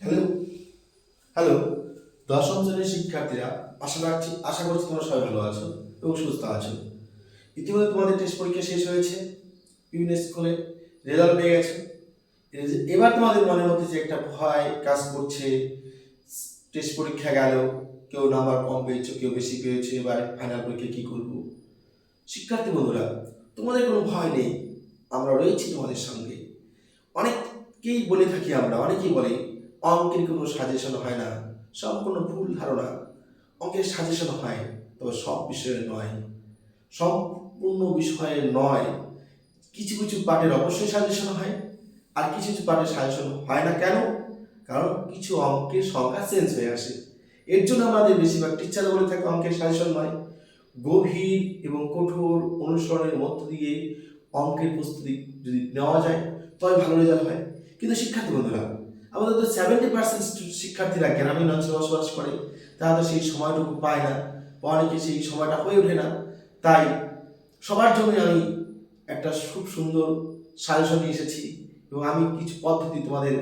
Hello hello দশম শ্রেণির শিক্ষার্থীরা আশা রাখছি, আশা করছি তোমরা সবাই ভালো আছো এবং সুস্থ আছো। ইতিমধ্যে তোমাদের টেস্ট পরীক্ষা শেষ হয়েছে। বিভিন্ন স্কুলে রেজাল্ট পেয়ে গেছে। এবার তোমাদের মনে হচ্ছে যে একটা ভয় কাজ করছে। টেস্ট পরীক্ষা গেল, কেউ নাম্বার কম পেয়েছ, কেউ বেশি পেয়েছ, এবার ফাইনাল পরীক্ষা কী করব? শিক্ষার্থী বন্ধুরা, তোমাদের কোনো ভয় নেই। আমরা রয়েছি তোমাদের সঙ্গে। অনেককেই বলে থাকি আমরা, অনেকেই বলে অঙ্কের কোনো সাজেশন হয় না, সম্পূর্ণ ভুল ধারণা। অঙ্কের সাজেশন হয়, তবে সব বিষয়ে নয়। সম্পূর্ণ বিষয়ে নয়, কিছু কিছু পাঠের অবশ্যই সাজেশন হয়, আর কিছু কিছু পাঠের সাজেশন হয় না কেন? কারণ কিছু অঙ্কের সংখ্যা চেঞ্জ হয়ে আসে। এর জন্য আমাদের বেশিরভাগ টিচার বলে থাকে অঙ্কের সাজেশন নয়। গভীর এবং কঠোর অনুসরণের মধ্য দিয়ে অঙ্কের প্রস্তুতি যদি নেওয়া যায়, তবে ভালো রেজাল্ট হয়। কিন্তু শিক্ষার্থী বন্ধুরা আমাদের তো সেভেন্টি পার্সেন্ট শিক্ষার্থীরা গ্রামীণ অঞ্চলে বসবাস করে, তারা তো সেই সময়টুকু পায় না। বা অনেকে সেই সময়টা হয়ে ওঠে না। তাই সবার জন্য আমি একটা খুব সুন্দর সাজেশন নিয়ে এসেছি এবং আমি কিছু পদ্ধতি তোমাদের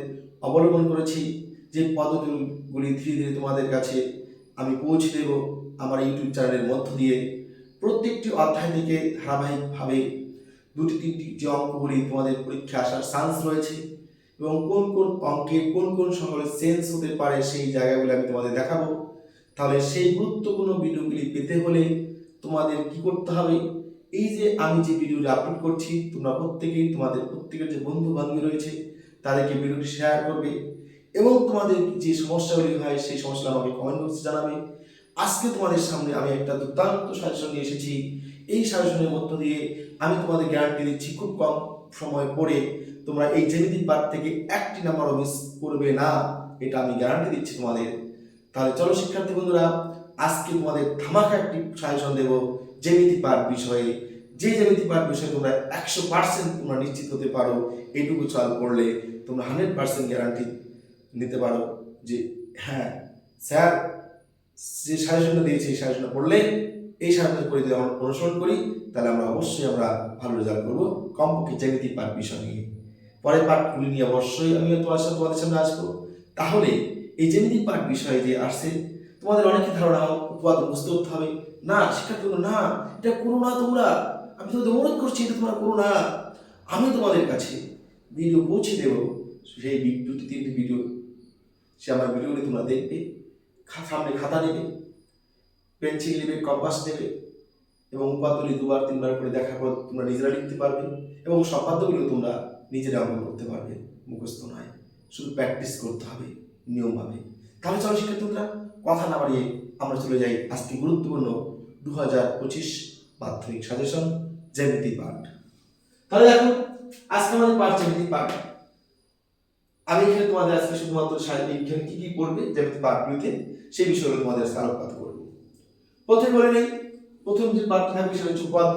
অবলম্বন করেছি যে পদ্ধতিগুলি ধীরে ধীরে তোমাদের কাছে আমি পৌঁছে দেব আমার ইউটিউব চ্যানেলের মধ্য দিয়ে। প্রত্যেকটি অধ্যায় থেকে ধারাবাহিকভাবে দুটি তিনটি যে অঙ্কগুলি তোমাদের পরীক্ষা আসার চান্স রয়েছে এবং কোন কোন অঙ্কে কোন কোন সকলে সেন্স হতে পারে সেই জায়গাগুলো আমি তোমাদের দেখাবো। তাহলে সেই গুরুত্বপূর্ণ ভিডিওগুলি পেতে হলে তোমাদের কি করতে হবে? এই যে আমি যে ভিডিওটি আপলোড করছি, তোমরা প্রত্যেকেই তোমাদের প্রত্যেকের যে বন্ধু বান্ধবী রয়েছে, তাদেরকে ভিডিওটি শেয়ার করবে এবং তোমাদের যে সমস্যাগুলি হয়, সেই সমস্যা আমাকে কমেন্ট বক্সে জানাবে। আজকে তোমাদের সামনে আমি একটা দুর্দান্ত সাজেশন নিয়ে এসেছি। এই সাজেশনের মধ্য দিয়ে আমি তোমাদের গ্যারান্টি দিচ্ছি, খুব কম সময় পরে তোমরা এই জ্যামিতিক পাঠ থেকে একটি নাম্বারও মিস করবে না। এটা আমি গ্যারান্টি দিচ্ছি তোমাদের। তাহলে চলো শিক্ষার্থী বন্ধুরা, আজকে তোমাদের ধামাকা একটি সাজেশন দেব জ্যামিতি পাঠ বিষয়ে। যে জ্যামিতি পাঠ বিষয়ে তোমরা একশো পার্সেন্ট তোমরা নিশ্চিত হতে পারো এইটুকু চাল করলে তোমরা হান্ড্রেড পার্সেন্ট গ্যারান্টি নিতে পারো যে হ্যাঁ স্যার, যে সাজেশনটা দিয়েছে, এই সাজেশনটা পড়লে এই সাজেশন করে যদি আমরা অনুসরণ করি, তাহলে আমরা অবশ্যই আমরা ভালো রেজাল্ট করব কমপক্ষে জ্যামিতি পাঠ বিষয় নিয়ে। পরের পাঠগুলি নিয়ে অবশ্যই আমি তোমার সাথে তোমাদের সামনে আসব। তাহলে এই জ্যামিতিক পাঠ বিষয়ে যে আসছে তোমাদের অনেকে ধারণা উপাদ বুঝতে করতে হবে। না শিক্ষার্থী বলো, না এটা করো না তোমরা। আমি তোমাদের অনুরোধ করছি এটা তোমরা করো না। আমি তোমাদের কাছে ভিডিও পৌঁছে দেবো। সেই বি- দুটি তিনটি ভিডিও সে আমার ভিডিওগুলি তোমরা দেখবে সামনে খাতা নেবে পেন্সিল নেবে কম্পাস নেবে এবং উপাত্তগুলি দুবার তিনবার করে দেখার পর তোমরা নিজেরা লিখতে পারবে এবং সম্পাদ্যগুলো তোমরা নিজেরা অঙ্কন করতে পারবে, মুখস্থ নয়। শুধু প্র্যাকটিস করতে হবে নিয়মভাবে তাহলে চলো শিক্ষার্থীরা কথা না বাড়িয়ে আমরা চলে যাই আজকে গুরুত্বপূর্ণ দু হাজার পঁচিশ মাধ্যমিক সাজেশন জ্যামিতি পাঠ। তাহলে দেখো, আজকে আমাদের পাঠ জ্যামিতি পাঠ। আমি এখানে তোমাদের আজকে শুধুমাত্র এখানে কি কি পড়বে জ্যামিতি পাঠগুলিতে, সেই বিষয়গুলো তোমাদের আজকে আলোকপাত করব। প্রথমে বলে নেই, প্রথম যে পাঠটা থাকবে সেটা হচ্ছে উপাদ্য।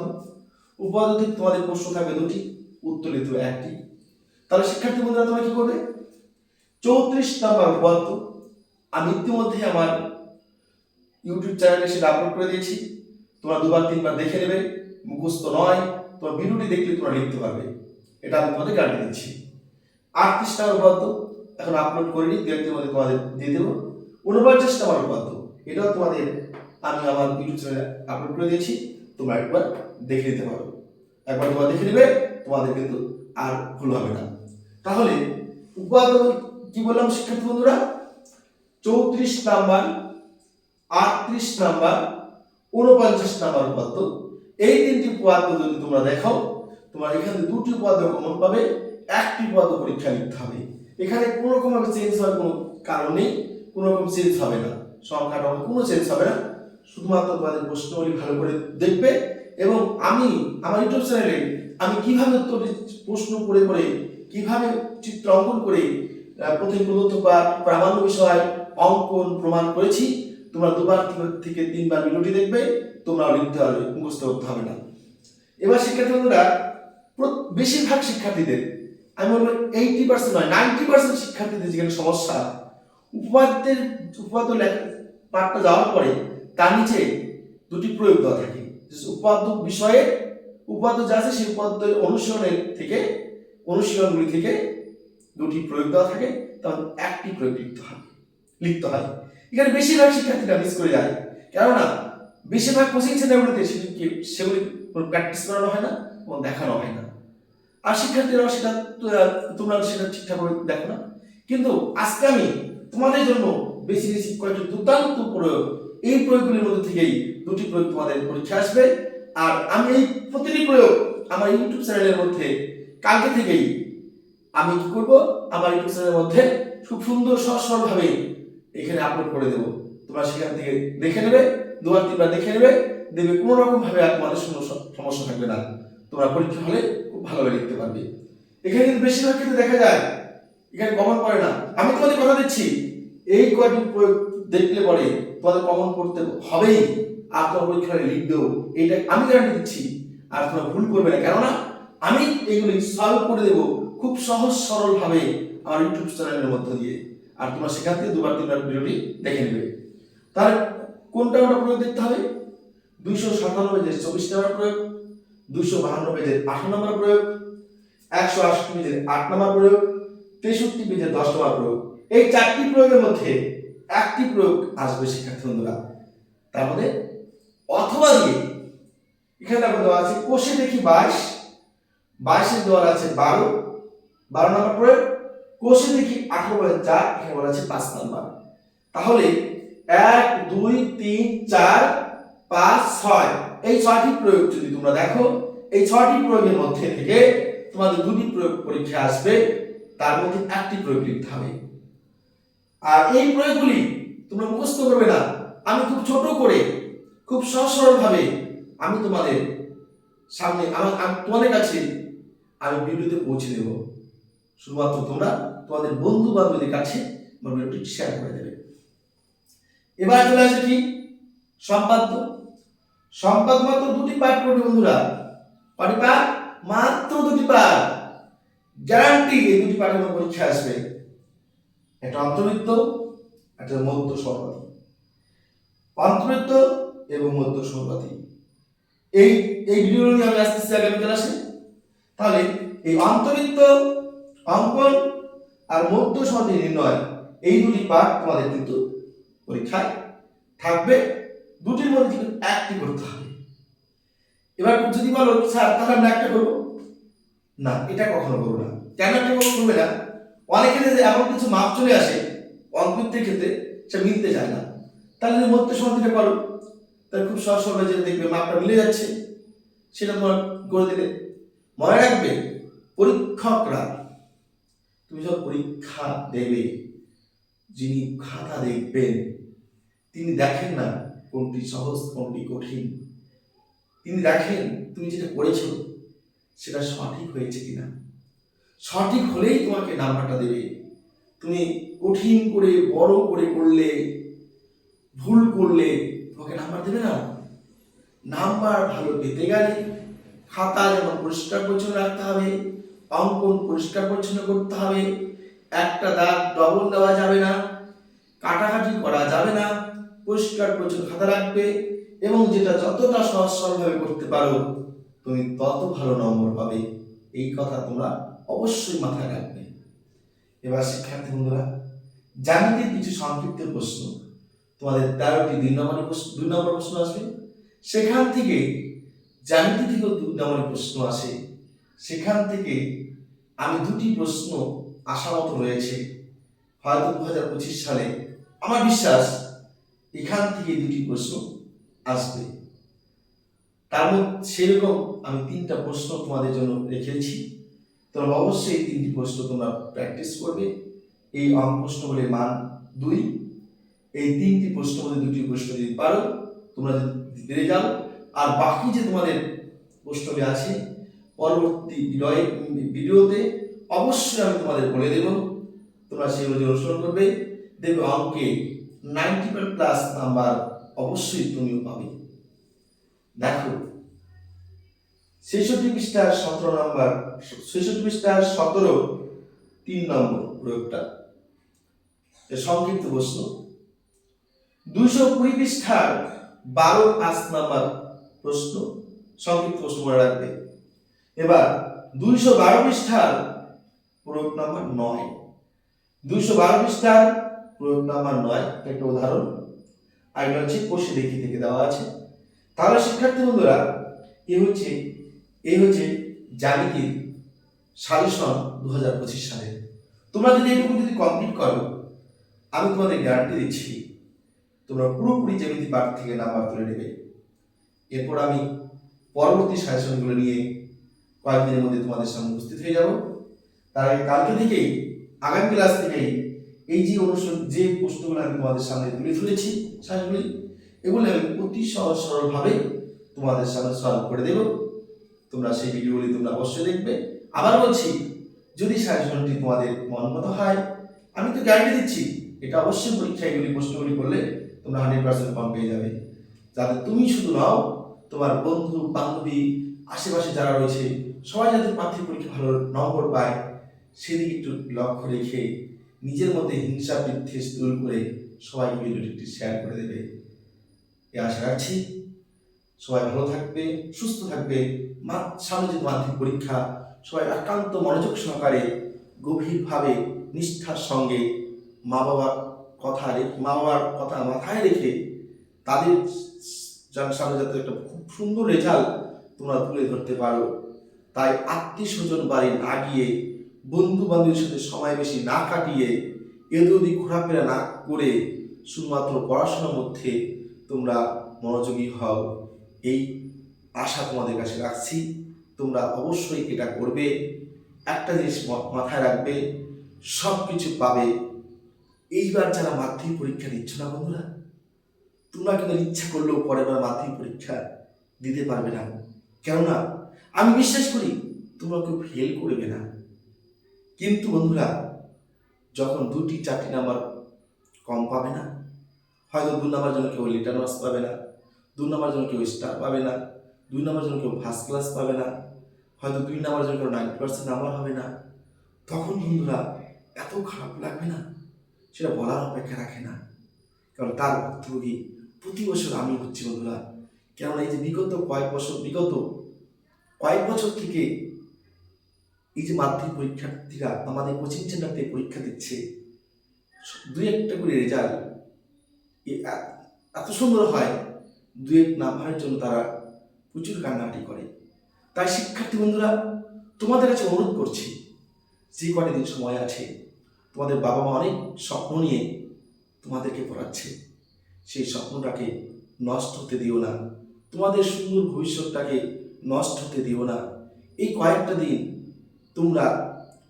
উপাদ্য থেকে তোমাদের প্রশ্ন থাকবে দুটি। হবে একটি। তাহলে শিক্ষার্থী বন্ধুরা, তোমরা কি করবে? চৌত্রিশ নাম্বার উপাদ্য আমি ইতিমধ্যে আমার ইউটিউব চ্যানেলে সেটা আপলোড করে দিয়েছি। তোমরা দুবার, তিনবার দেখে নেবে। মুখস্থ নয়। তোমার ভিডিওটি দেখলে তোমরা লিখতে পারবে। এটা আমি তোমাদের গ্যারান্টি দিচ্ছি। আটত্রিশ নাম্বার উপাদ্য এখন আপলোড করিনি দু একদিনের মধ্যে তোমাদের দিয়ে দেবো। উনপঞ্চাশ নাম্বার উপাদ্য এটাও তোমাদের আমি আমার ইউটিউব চ্যানেলে আপলোড করে দিয়েছি। তোমরা একবার দেখে নিতে পারো। একবার তোমরা দেখে নেবে। তোমাদের কিন্তু আর ভুল হবে না। তাহলে উপাদ্য কি বললাম শিক্ষার্থী বন্ধুরা? চৌত্রিশ নাম্বার, আটত্রিশ নাম্বার উনপঞ্চাশ নাম্বার উপাদ্য এই তিনটি উপাদ্য যদি তোমরা দেখাও তোমার এখানে দুটি উপাদ্য কমন পাবে, একটি উপাদ্য পরীক্ষা লিখতে হবে। এখানে কোনো রকম ভাবে চেঞ্জ হওয়ার কোনো কারণ নেই, কোনো রকম চেঞ্জ হবে না। সংখ্যাটা কোনো চেঞ্জ হবে না। শুধুমাত্র তোমাদের প্রশ্নগুলি ভালো করে দেখবে এবং আমি আমার ইউটিউব চ্যানেলে আমি কীভাবে উত্তরটি প্রশ্ন করে করে, কীভাবে চিত্র অঙ্কন করে প্রথম প্রদত্ত বা প্রামাণ্য বিষয় অঙ্কন প্রমাণ করেছি। তোমরা দুবার থেকে- তিনবার ভিডিওটি দেখবে তোমরা লিখতে হবে মুখস্থ করতে হবে না। এবার শিক্ষার্থী বেশিরভাগ শিক্ষার্থীদের, আমি বলব এইটি পার্সেন্ট নয় নাইনটি পার্সেন্ট শিক্ষার্থীদের যেখানে সমস্যা উপাদ্যের উপাদ্য লেখা, পাঠটা যাওয়ার পরে তার নিচে দুটি প্রয়োগ দেওয়া থাকে। উপাদ্য বিষয়ে উপাদ্য যা আছে সেই উপাদ্যের অনুসরণের থেকে, অনুশীলনগুলি থেকে দুটি প্রয়োগ দেওয়া থাকে, তখন একটি প্রয়োগ লিখতে হয় লিখতে হয়। এখানে বেশিরভাগ শিক্ষার্থীরা মিস করে যায়। কেননা, বেশিরভাগ কোচিং সেন্টারগুলিতে সেগুলি সেগুলি প্র্যাকটিস করানো হয় না এবং দেখানো হয় না। আর শিক্ষার্থীরাও সেটা তোমরা সেটা ঠিকঠাক করে দেখো না। কিন্তু আজকে আমি তোমাদের জন্য বেশি বেশি কয়েকটি দুর্দান্ত প্রয়োগ, এই প্রয়োগগুলির মধ্যে থেকেই দুটি প্রয়োগ তোমাদের পরীক্ষা আসবে। আর আমি এই প্রতিটি প্রয়োগ আমার ইউটিউব চ্যানেলের মধ্যে কালকে থেকেই আমি কি করব? আমার ইউটিউব চ্যানেলের মধ্যে খুব সুন্দর সহজ এখানে আপলোড করে দেবো। তোমরা সেখান থেকে দেখে নেবে, দুবার তিনবার দেখে নেবে, দেখবে কোনো রকম ভাবে আর তোমাদের সমস্যা থাকবে না। তোমরা পরীক্ষা হলে খুব ভালোভাবে লিখতে পারবে। এখানে কিন্তু বেশিরভাগ ক্ষেত্রে দেখা যায়, এখানে কমন পড়ে না। আমি তোমাদের কথা দিচ্ছি, এই কয়টি প্রয়োগ দেখলে পরে তোমাদের কমন করতে হবেই। আর তোমার পরীক্ষা লিখবেও এইটা আমি গ্যারান্টি দিচ্ছি। আর তোমরা ভুল করবে না। কেননা আমি এগুলি সলভ করে দেবো খুব সহজ সরল ভাবে আমার ইউটিউব চ্যানেলের মধ্য দিয়ে। আর তোমরা সেখান থেকে দুবার তিনবার ভিডিওটি দেখে নেবে। তার কোনটা ওটা প্রয়োগ দেখতে হবে? দুইশো সাতান্ন পেজের চব্বিশ নম্বর প্রয়োগ, দুইশো বাহান্ন পেজের আঠারো নম্বর প্রয়োগ, একশো আশি পেজের আট নম্বর প্রয়োগ, তেষট্টি পেজের দশ নম্বর প্রয়োগ। এই চারটি প্রয়োগের মধ্যে একটি প্রয়োগ আসবে শিক্ষার্থী বন্ধুরা। তার মধ্যে অথবা দিয়ে এখানে দেখো দেওয়া আছে, কোষে দেখি বাইশ, বাইশের দেওয়া আছে বারো বারো নম্বর প্রয়োগ, কোষে দেখি আঠারো চার, এখানে বলা আছে পাঁচ নম্বর। তাহলে এক, দুই, তিন, চার, পাঁচ, ছয়, এই ছয়টি প্রয়োগ যদি তোমরা দেখো, এই ছয়টি প্রয়োগের মধ্যে থেকে তোমাদের দুটি প্রয়োগ পরীক্ষা আসবে, তার মধ্যে একটি প্রয়োগ লিখতে হবে। আর এই প্রয়োগগুলি তোমরা মুখস্থ করবে না। আমি খুব ছোট করে, খুব সহজ সরল ভাবে আমি তোমাদের সামনে আমার তোমাদের কাছে আমি ভিডিওতে পৌঁছে দেব। শুধুমাত্র তোমরা তোমাদের বন্ধু বান্ধবীদের কাছে আমার ভিডিওটি শেয়ার করে দেবে। এবার চলে আসে কি? সম্পাদ্য। সম্পাদ মাত্র দুটি পাঠ করবে বন্ধুরা। কটি পাঠ মাত্র দুটি পাঠ গ্যারান্টি এই দুটি পাঠের পরীক্ষা আসবে। একটা অন্তর্বৃত্ত, একটা মধ্য সর্বাধি অন্তর্বৃত্ত এবং মধ্য সর্বাধি এই এই ভিডিও নিয়ে আমি আসতেছি আগামী ক্লাসে তাহলে এই অন্তর্বৃত্ত অঙ্কন আর মধ্য সর্বাধি নির্ণয়, এই দুটি পাঠ তোমাদের কিন্তু পরীক্ষায় থাকবে। দুটির মধ্যে কিন্তু একটি করতে হবে। এবার যদি বলো, স্যার, তাহলে আমরা একটা করব? না, এটা কখনো করব না। কেন একটা কখনো করবে না? অনেক ক্ষেত্রে এমন কিছু মাপ চলে আসে অঙ্কৃতের ক্ষেত্রে সে মিলতে চায় না। তাহলে যদি মধ্য সমাধিটা করো তাহলে খুব সহজ সরল যে দেখবে মাপটা মিলে যাচ্ছে, সেটা তোমার করে দিলে মনে রাখবে, পরীক্ষকরা, তুমি যখন পরীক্ষা দেবে, যিনি খাতা দেখবেন, তিনি দেখেন না কোনটি সহজ, কোনটি কঠিন। তিনি দেখেন তুমি যেটা করেছ, সেটা সঠিক হয়েছে কিনা। সঠিক হলেই তোমাকে নাম্বারটা দেবে। তুমি কঠিন করে, বড় করে করলে, ভুল করলে তোমাকে নাম্বার দেবে না? নাম্বার ভালো পেতে গেলে খাতা যেমন পরিষ্কার পরিচ্ছন্ন রাখতে হবে, অঙ্কন পরিষ্কার পরিচ্ছন্ন করতে হবে, একটা দাগ ডবল দেওয়া যাবে না, কাটাকাটি করা যাবে না, পরিষ্কার পরিচ্ছন্ন খাতা রাখবে এবং যেটা যতটা সহজ সরলভাবে করতে পারো, তুমি তত ভালো নম্বর পাবে। এই কথা তোমরা অবশ্যই মাথায় রাখবে। এবার শিক্ষার্থী বন্ধুরা, জ্যামিতির কিছু সংক্ষিপ্ত প্রশ্ন। তোমাদের তেরোটি দুই নম্বরের প্রশ্ন, দুই নম্বর প্রশ্ন আসবে। সেখান থেকে জ্যামিতি থেকেও দুই নম্বরের প্রশ্ন আসে। সেখান থেকে আমি দুটি প্রশ্ন আশা মতো রয়েছে। হয়তো দু হাজার পঁচিশ সালে আমার বিশ্বাস এখান থেকে দুটি প্রশ্ন আসবে। তার মধ্যে সেরকম আমি তিনটা প্রশ্ন তোমাদের জন্য রেখেছি। তোমরা অবশ্যই তিনটি প্রশ্ন তোমরা প্র্যাকটিস করবে। এই অঙ্ক প্রশ্নগুলির মান দুই। এই তিনটি প্রশ্ন মধ্যে দুটি প্রশ্ন যদি পারো, তোমরা যদি পেরে যাও। আর বাকি যে তোমাদের প্রশ্নগুলি আছে, পরবর্তী ভিডিওয়ে ভিডিওতে অবশ্যই আমি তোমাদের বলে দেব। তোমরা অনুযায়ী অনুসরণ করবে। দেখবে অঙ্কে নাইনটি প্লাস নাম্বার অবশ্যই তুমিও পাবে। দেখো, ছেষট্টি পৃষ্ঠার সতেরো নাম্বার ছেষট্টি পৃষ্ঠার সতেরো তিন নম্বর প্রয়োগটা। সংক্ষিপ্ত প্রশ্ন। দুইশো কুড়ি পৃষ্ঠার বারো পাঁচ নাম্বার প্রশ্ন, সংক্ষিপ্ত প্রশ্ন মনে রাখবে। এবার দুইশো বারো পৃষ্ঠার প্রয়োগ নাম্বার নয়। দুইশো বারো পৃষ্ঠার প্রয়োগ নাম্বার নয়, একটা উদাহরণ। আর এটা হচ্ছে কোষে দেখি থেকে দেওয়া আছে। তাহলে শিক্ষার্থী বন্ধুরা, এ হচ্ছে এই হচ্ছে জ্যামিতির সাজেশন দু হাজার পঁচিশ সালে তোমরা যদি এটুকু যদি কমপ্লিট করো, আমি তোমাদের গ্যারান্টি দিচ্ছি তোমরা পুরোপুরি জ্যামিতি পাঠ থেকে নাম্বার তুলে নেবে। এরপর আমি পরবর্তী সাজেশনগুলো নিয়ে কয়েকদিনের মধ্যে তোমাদের সামনে উপস্থিত হয়ে যাব। তার আগে কালকে থেকেই, আগামী ক্লাস থেকেই এই যে অনুষ্ঠান, যে প্রশ্নগুলো আমি তোমাদের সামনে তুলে ধরেছি সাজগুলি এগুলো আমি অতি সহজ সরলভাবে তোমাদের সামনে সলভ করে দেব। তোমরা সেই ভিডিওগুলি তোমরা অবশ্যই দেখবে। আবার বলছি, যদি সাজেশনটি তোমাদের মন মতো হয়, আমি তো গ্যারান্টি দিচ্ছি। এটা অবশ্যই পরীক্ষা এগুলি প্রশ্নগুলি করলে তোমরা হান্ড্রেড পার্সেন্ট কম পেয়ে যাবে। যাতে তুমি শুধু নাও, তোমার বন্ধু, বান্ধবী, আশেপাশে যারা রয়েছে, সবাই যাতে প্রার্থী পরীক্ষা ভালো নম্বর পায়, সেদিকে একটু লক্ষ্য রেখে নিজের মধ্যে হিংসা বিদ্বেষ দূর করে সবাই ভিডিওটি একটু শেয়ার করে দেবে। এ আশা রাখছি, সবাই ভালো থাকবে, সুস্থ থাকবে মা- সামনে মাধ্যমিক পরীক্ষা, সবাই একান্ত মনোযোগ সহকারে গভীরভাবে নিষ্ঠার সঙ্গে মা বাবার কথা মা বাবার কথা মাথায় রেখে তাদের সামনে যাতে একটা খুব সুন্দর রেজাল্ট তোমরা তুলে ধরতে পারো। তাই আত্মীয় স্বজন বাড়ি না গিয়ে বন্ধু বান্ধবের সাথে সময় বেশি না কাটিয়ে এদের ওদিক ঘোরাফেরা না করে শুধুমাত্র পড়াশোনার মধ্যে তোমরা মনোযোগী হও। এই আশা তোমাদের কাছে রাখছি। তোমরা অবশ্যই এটা করবে। একটা জিনিস মাথায় রাখবে সব কিছু পাবে। এইবার যারা মাধ্যমিক পরীক্ষা দিচ্ছ না বন্ধুরা, তোমরা কিন্তু ইচ্ছা করলেও পরের বার মাধ্যমিক পরীক্ষা দিতে পারবে না। কেননা, আমি বিশ্বাস করি তোমরা কেউ ফেল করবে না। কিন্তু বন্ধুরা, যখন দুটি চারটি নাম্বার কম পাবে না, হয়তো দু নাম্বার জন্য কেউ লিটার মার্কস পাবে না, দু নাম্বার জন্য কেউ স্টার পাবে না, দুই নাম্বার জন্য কেউ ফার্স্ট ক্লাস পাবে না, হয়তো দুই নাম্বার জন্য কেউ নাইনটি পার্সেন্ট নাম্বার হবে না। তখন বন্ধুরা, এত খারাপ লাগবে না। সেটা বলার অপেক্ষা রাখে না। কারণ তার ভুক্তভোগী প্রতি বছর আমি হচ্ছি বন্ধুরা। কেননা এই যে বিগত কয়েক বছর, বিগত কয়েক বছর থেকে এই যে মাধ্যমিক পরীক্ষার্থীরা আমাদের কোচিং সেন্টার থেকে পরীক্ষা দিচ্ছে, দুই একটা করে রেজাল্ট এত সুন্দর হয়, দুই এক নাম্বারের জন্য তারা প্রচুর কান্নাকাটি করে। তাই শিক্ষার্থী বন্ধুরা, তোমাদের কাছে অনুরোধ করছি, যে কটা দিন সময় আছে তোমাদের বাবা মা অনেক স্বপ্ন নিয়ে তোমাদেরকে পড়াচ্ছে। সেই স্বপ্নটাকে নষ্ট হতে দিও না। তোমাদের সুন্দর ভবিষ্যৎটাকে নষ্ট হতে দিও না। এই কয়েকটা দিন তোমরা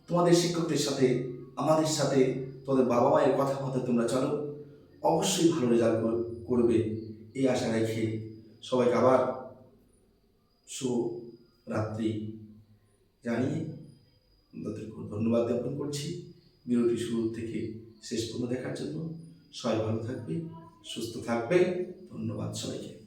তোমাদের শিক্ষকদের সাথে, আমাদের সাথে, তোমাদের বাবা মায়ের কথা মতো তোমরা চলো। অবশ্যই ভালো রেজাল্ট করবে। এই আশা রেখে সবাইকে আবার রাত্রি জানিয়ে তাদের খুব ধন্যবাদ জ্ঞাপন করছি। ভিডিওটি শুরু থেকে শেষ পর্যন্ত দেখার জন্য সবাই ভালো থাকবে সুস্থ থাকবে। ধন্যবাদ সবাইকে।